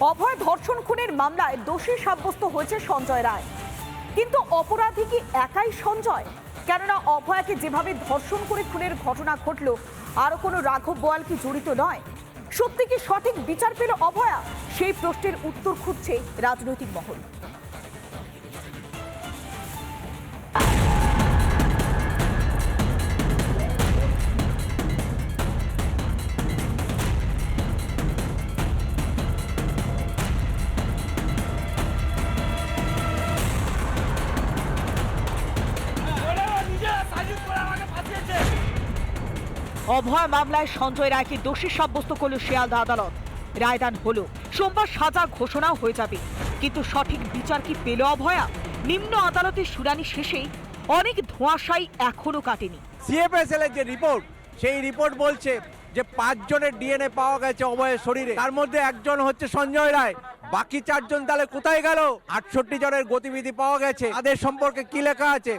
অভয় ধর্ষণ খুনের মামলায় দোষী সাব্যস্ত হয়েছে সঞ্জয় রায়। কিন্তু অপরাধী কি একাই সঞ্জয়? কেননা অভয়াকে যেভাবে ধর্ষণ করে খুনের ঘটনা ঘটল আরও কোনো রাঘব বোয়াল কি জড়িত নয়? সত্যি কি সঠিক বিচার পেল অভয়া? সেই প্রশ্নের উত্তর খুঁজছে রাজনৈতিক মহল। অভয় মামলায় সঞ্জয় রায়কে দোষী সাব্যস্ত করল শিয়ালদা আদালত। রায়দান হলো সোমবার সাজা ঘোষণাও হয়ে যাবে। কিন্তু সঠিক বিচার কি পেল অভয়া? নিম্ন আদালতের শুনানি শেষে অনেক ধোঁয়াশাই এখনও কাটেনি। সিএফএসএল এর যে রিপোর্ট সেই রিপোর্ট বলছে যে পাঁচজনের ডিএনএ পাওয়া গেছে অভয়ের শরীরে। তার মধ্যে একজন হচ্ছে সঞ্জয় রায়। বাকি চারজন তাহলে কোথায় গেল? আটষট্টি জনের গতিবিধি পাওয়া গেছে। তাদের সম্পর্কে কি লেখা আছে?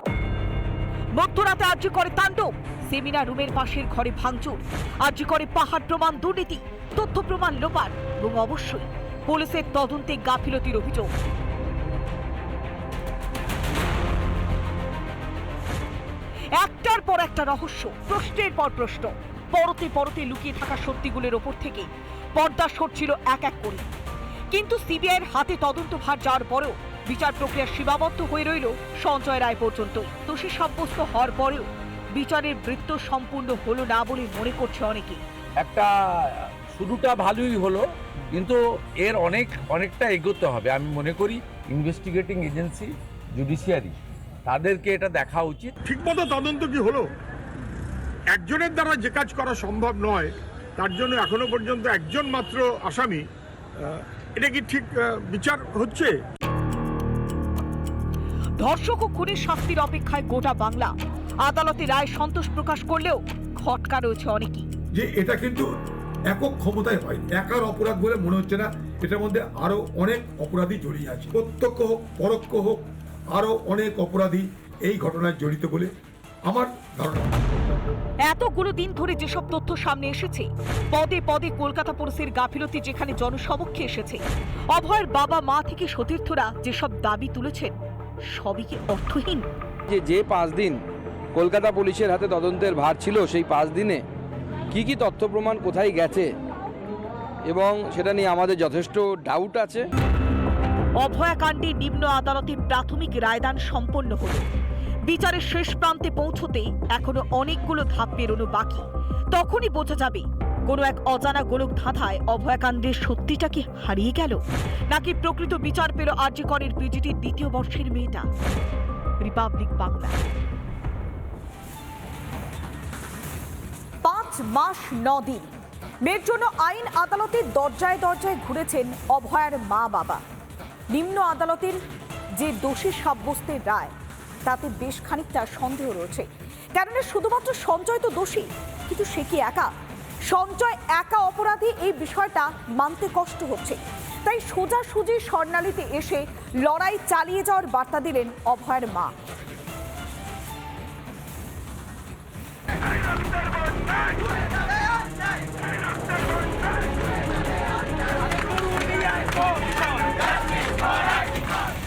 মধ্যরাতে আর্জি করে তাণ্ডব। সেমিনার রুমের পাশের ঘরে ভাঙচুর। আর্জি করে পাহাড় প্রমাণ, দুর্নীতি, তথ্য প্রমাণ লোপার এবং অবশ্যই পুলিশের তদন্তে গাফিলতির অভিযোগ। একটার পর একটা রহস্য, প্রশ্নের পর প্রশ্ন, পরতে পরতে লুকিয়ে থাকা সত্যিগুলোর ওপর থেকে পর্দা সরছিল এক এক করে। কিন্তু সিবিআইয়ের হাতে তদন্ত ভার যাওয়ার পরেও বিচার প্রক্রিয়া সীমাবদ্ধ হয়ে রইল সঞ্জয় রায় পর্যন্ত। দোষী সাব্যস্ত হওয়ার পরেও বিচারের বৃত্ত সম্পূর্ণ হলো না বলে মনে করছে অনেকে। একটা শুরুটা ভালোই হলো কিন্তু এর অনেক অনেকটা এগোতে হবে। আমি মনে করি ইনভেস্টিগেটিং এজেন্সি জুডিশিয়ারি তাদেরকে এটা দেখা উচিত। ঠিকমতো তদন্ত কি হলো? একজনের দ্বারা যে কাজ করা সম্ভব নয় তার জন্য এখনও পর্যন্ত একজন মাত্র আসামি এটা কি ঠিক বিচার হচ্ছে? ধর্ষক ও খুনের শাস্তির অপেক্ষায় গোটা বাংলা। আদালতে রায় সন্তোষ প্রকাশ করলেও খটকা রয়েছে অনেকেই। যে এটা কিন্তু একক ক্ষমতায় হয় একার অপরাধ বলে মনে হচ্ছে না। এটার মধ্যে আরও অনেক অপরাধী জড়িয়ে আছে। প্রত্যক্ষ হোক পরোক্ষ হোক আরও অনেক অপরাধী এই ঘটনায় জড়িত বলে আমার ধারণা। এতগুলো দিন ধরে যেসব তথ্য সামনে এসেছে পদে পদে কলকাতা পুলিশের গাফিলতি যেখানে জনসমক্ষে এসেছে অভয়ের বাবা মা থেকে সতীর্থরা যেসব দাবি তুলেছেন সবই কি অর্থহীন? যে যে পাঁচ দিন কলকাতা পুলিশের হাতে তদন্তের ভার ছিল সেই পাঁচ দিনে। কি কি তথ্য প্রমাণ কোথায় গেছে? এবং সেটা নিয়ে আমাদের যথেষ্ট ডাউট আছে। অভয়াকাণ্ডে নিম্ন আদালতে প্রাথমিক রায়দান সম্পন্ন হল। বিচারের শেষ প্রান্তে পৌঁছতে এখনও অনেকগুলো ধাপ পেরোনো বাকি। তখনই বোঝা যাবে, কোনো এক অজানা গোলক ধাঁধায় অভয়াকাণ্ডের সত্যিটা কি হারিয়ে গেল? নাকি প্রকৃত বিচার পেল আর্যকরের পিজিটির দ্বিতীয় বর্ষের মেয়েটা? রিপাবলিক বাংলা। মাস দিন মেয়ের জন্য আইন আদালতের দরজায় দরজায় ঘুরেছেন অভয়ার মা বাবা। নিম্ন আদালতের যে দোষী সাব্যস্তের রায়, তাতে বেশ খানিকটা সন্দেহ রয়েছে। কেননা শুধুমাত্র সঞ্জয় তো দোষী, কিন্তু সে কি একা? সঞ্জয় একা অপরাধী এই বিষয়টা মানতে কষ্ট হচ্ছে। তাই সোজাসুজি স্বর্ণালীতে এসে লড়াই চালিয়ে যাওয়ার বার্তা দিলেন অভয়ের মা।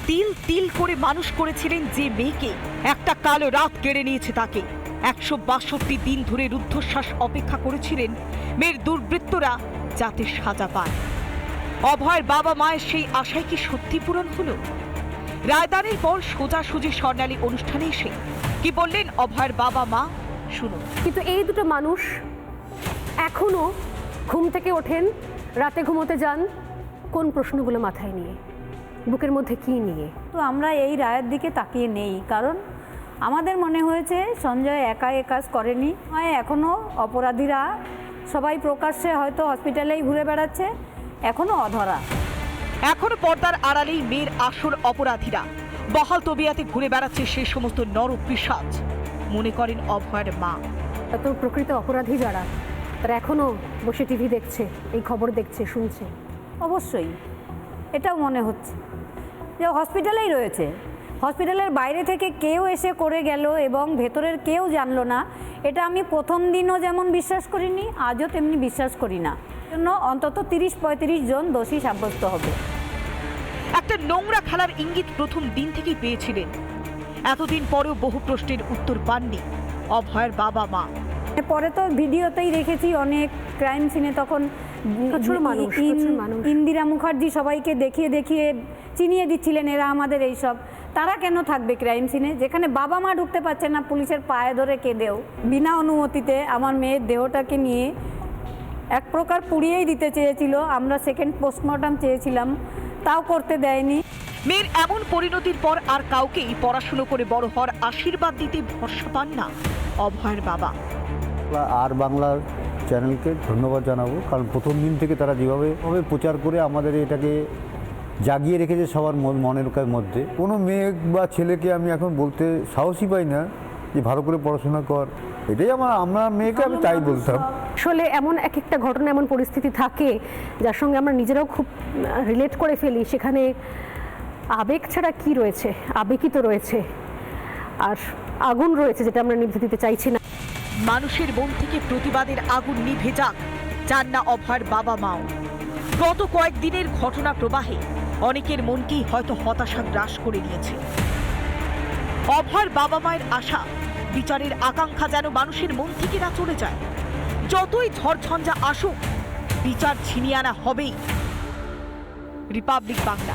তিল তিল করে মানুষ করেছিলেন যে মেয়েকে। একটা কালো রাত কেড়ে নিয়েছে তাকে। একশো বাষট্টি দিন ধরে রুদ্ধশ্বাস অপেক্ষা করেছিলেন মেয়ের দুর্বৃত্তরা যাতে সাজা পায়। অভয়ের বাবা মায়ের সেই আশায় কি সত্যি পূরণ হলো? রায়দানের পর সোজাসুজি স্বর্ণালী অনুষ্ঠানে এসে কি বললেন অভয়ের বাবা মা? শুনুন কিন্তু এই দুটো মানুষ এখনও ঘুম থেকে ওঠেন রাতে ঘুমোতে যান কোন প্রশ্নগুলো মাথায় নিয়ে? বুকের মধ্যে কি নিয়ে? তো আমরা এই রায়ের দিকে তাকিয়ে নেই কারণ আমাদের মনে হয়েছে সঞ্জয় একা এ কাজ করেনি। হয় এখনও অপরাধীরা সবাই প্রকাশ্যে হয়তো হসপিটালেই ঘুরে বেড়াচ্ছে এখনও অধরা। এখনও পর্দার আড়ালেই মেয়ের আসল অপরাধীরা। বহাল তবিয়াতে ঘুরে বেড়াচ্ছে সেই সমস্ত নর পিসাজ। মনে করেন অভয়ের মা। এত প্রকৃত অপরাধী যারা তারা এখনও বসে টিভি দেখছে এই খবর দেখছে শুনছে। অবশ্যই এটাও মনে হচ্ছে। যে হসপিটালেই রয়েছে। হসপিটালের বাইরে থেকে কেউ এসে করে গেল এবং ভেতরের কেউ জানলো না। এটা আমি প্রথম দিনও যেমন বিশ্বাস করিনি আজও তেমনি বিশ্বাস করি না। জন্য অন্তত তিরিশ পঁয়ত্রিশ জন দোষী সাব্যস্ত হবে। একটা নোংরা খেলার ইঙ্গিত প্রথম দিন থেকেই পেয়েছিলেন। এতদিন পরেও বহু প্রশ্নের উত্তর পাননি অভয়ের বাবা মা। পরে তো ভিডিওতেই দেখেছি অনেক ক্রাইম সিনে তখন প্রচুর মানুষ। ইন্দিরা মুখার্জি সবাইকে দেখিয়ে দেখিয়ে চিনিয়ে দিচ্ছিলেন এরা আমাদের এইসব। তারা কেন থাকবে ক্রাইম সিনে যেখানে বাবা মা ঢুকতে পারছে না পুলিশের পায়ে ধরে কেঁদেও। বিনা অনুমতিতে আমার মেয়ের দেহটাকে নিয়ে এক প্রকার পুড়িয়েই দিতে চেয়েছিল। আমরা সেকেন্ড পোস্টমর্টম চেয়েছিলাম তাও করতে দেয়নি। মেয়ের এমন পরিণতির পর আর কাউকেই পড়াশুনো করে বড় হওয়ার আশীর্বাদ দিতে ভরসা পান না অভয়ের বাবা। আর বাংলার চ্যানেলকে ধন্যবাদ জানাব কারণ প্রথম দিন থেকে তারা যেভাবে ভাবে প্রচার করে আমাদের এটাকে জাগিয়ে রেখেছে সবার মন- মনের মধ্যে। কোনো মেয়ে বা ছেলেকে আমি এখন বলতে সাহসই পাই না যে ভালো করে পড়াশোনা কর। এটাই আমার আমরা মেয়েকে আমি তাই বলতাম। আসলে এমন এক একটা ঘটনা এমন পরিস্থিতি থাকে যার সঙ্গে আমরা নিজেরাও খুব রিলেট করে ফেলি। সেখানে আবেগ ছাড়া কি রয়েছে? আবেগই তো রয়েছে। আর আগুন রয়েছে যেটা আমরা নিভে দিতে চাইছি না। মানুষের মন থেকে প্রতিবাদের আগুন নিভে যাক। চান না অভয়ের বাবা মাও। গত কয়েকদিনের ঘটনা প্রবাহে অনেকের মনকেই হয়তো হতাশা গ্রাস করে নিয়েছে। অভয়ের বাবা মায়ের আশা, বিচারের আকাঙ্ক্ষা যেন মানুষের মন থেকে না চলে যায়। যতই ঝড়ঝঞ্ঝা আসুক, বিচার ছিনিয়ে আনা হবেই। রিপাবলিক বাংলা।